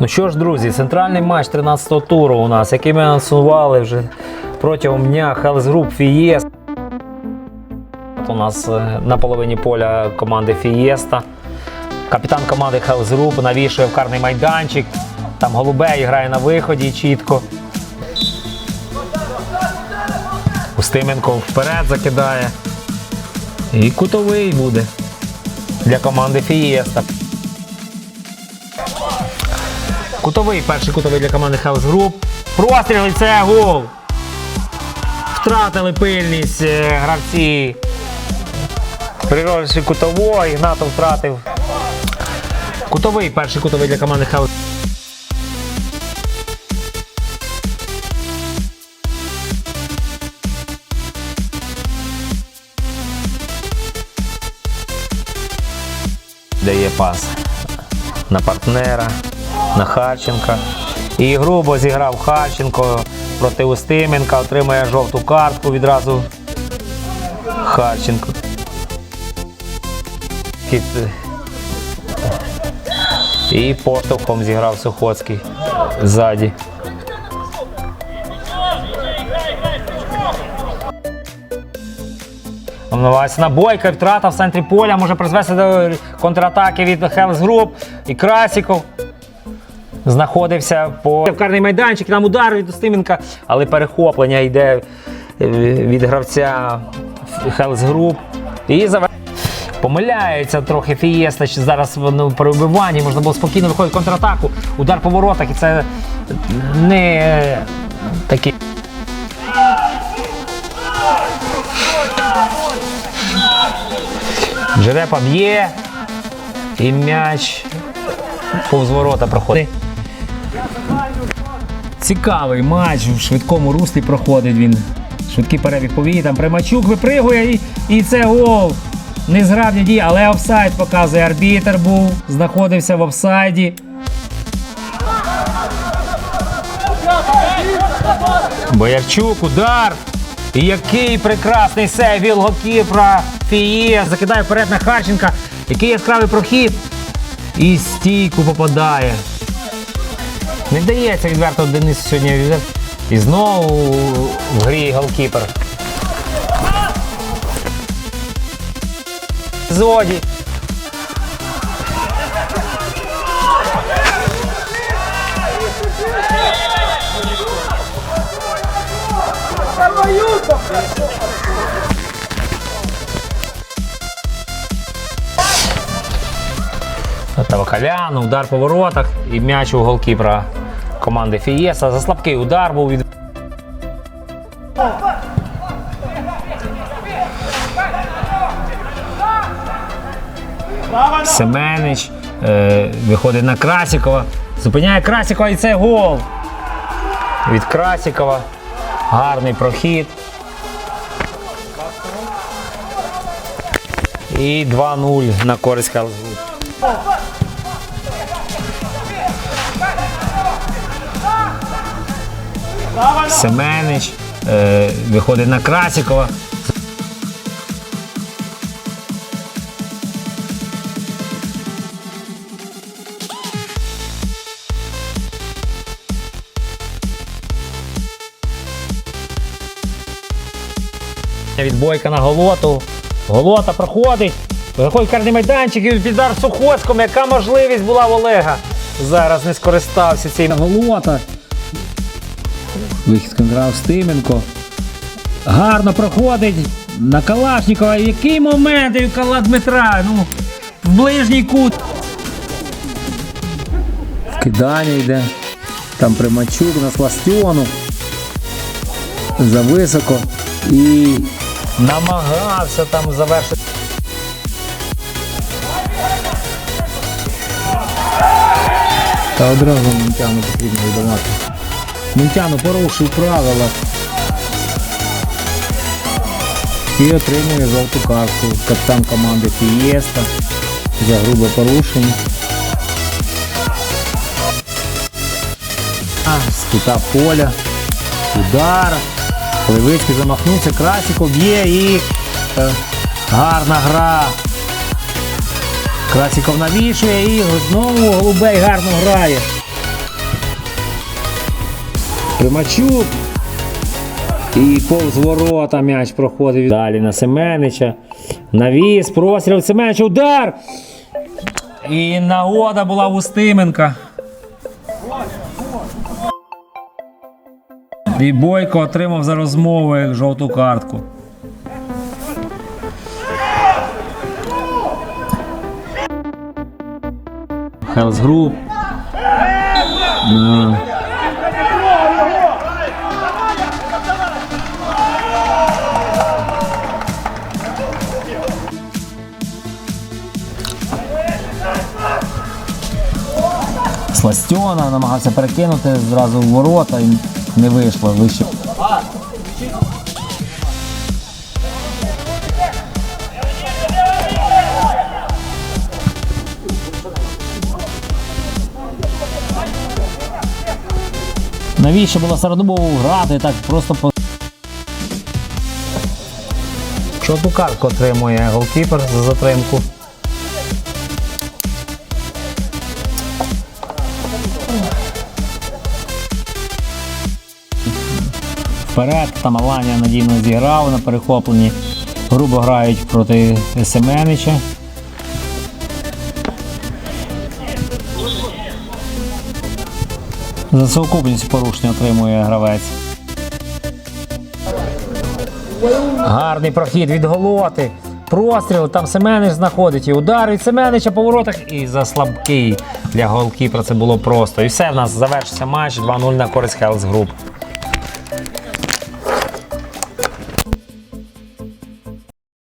Ну що ж, друзі, центральний матч 13-го туру у нас, який ми анонсували вже протягом дня Group Фієст. У нас е, на половині поля команди Фієста. Капітан команди Group навішує в карний майданчик. Там голубей грає на виході чітко. Устименко вперед закидає. І кутовий буде для команди Фієста. Кутовий, перший кутовий для команди House Group. Простріл і це гол. Втратили пильність е, гравці. Прирожчий кутовий, Ігнатов втратив. Кутовий, перший кутовий для команди House. Дає пас на партнера, на Харченка. І грубо зіграв Харченко проти Устименка, отримує жовту картку відразу Харченко. І поштовхом зіграв Сухоцький ззаді. Васіна Бойка, втрата в центрі поля може призвести до контратаки від Health Group. І Красіков знаходився по карний майданчик, там удар від Устименка, але перехоплення йде е, від гравця Health Group. І завер... Помиляється трохи Фієста, що зараз ну, при вибиванні можна було спокійно виходити в контратаку, удар по воротах, і це не такий. Жерепа б'є. І м'яч повз ворота проходить. Цікавий матч в швидкому руслі проходить він. Швидкий перебіг повії, там Примачук випригує і, і це гол. Незграбні дії, але офсайд показує. Арбітер був, знаходився в офсайді. Боярчук, удар. І який прекрасний сейв від Фіє. Закидає вперед на Харченка. Який яскравий прохід. І стійку попадає. Не вдається відверто Денису сьогодні. І знову в грі голкіпер. Зоді. Тавакалян, удар по воротах і м'яч у голкіпера команди Фієса. За слабкий удар був від. Семенич е, виходить на Красікова. Зупиняє Красікова і це гол. Від Красікова. Гарний прохід. І 2-0 на користь Хелзгуд. Семенич е, виходить на Красікова. Від бойка на голоту. Голота проходить. Виходить карний майданчик і піддар Сухоцькому. Яка можливість була в Олега? Зараз не скористався цим. Голота. Вихід грав Стименко. Гарно проходить на Калашникова. Який момент і Кала Дмитра? Ну, в ближній кут. Вкидання йде. Там Примачук на Сластіону. Зависоко. І намагався там завершити. Та одразу Мунтяну потрібно видавати. Мунтяну порушив правила. І отримує жовту картку. Капітан команди Фієста за грубе порушення. З кута поля. Удар. Левицький замахнувся, Красіков б'є і е, гарна гра. Красіков навішує і знову голубей гарно грає. Примачук. І повз ворота м'яч проходив. Далі на Семенича. Навіс, простріл Семенича, удар! І нагода була в Устименка. І Бойко отримав за розмову жовту картку. Хелс Груп. Сластьона намагався перекинути зразу в ворота і не вийшло вище. Навіщо було Сарадубову грати так просто по. Картку отримує голкіпер за затримку. Вперед, там Аланія надійно зіграв на перехопленні. Грубо грають проти Семенича. За совокупність порушення отримує гравець. Гарний прохід від голоти. Простріл, там Семенич знаходить і удар від Семенича по воротах і за слабкий для голкіпера це було просто. І все в нас завершився матч 2-0 на користь Хелс Груп.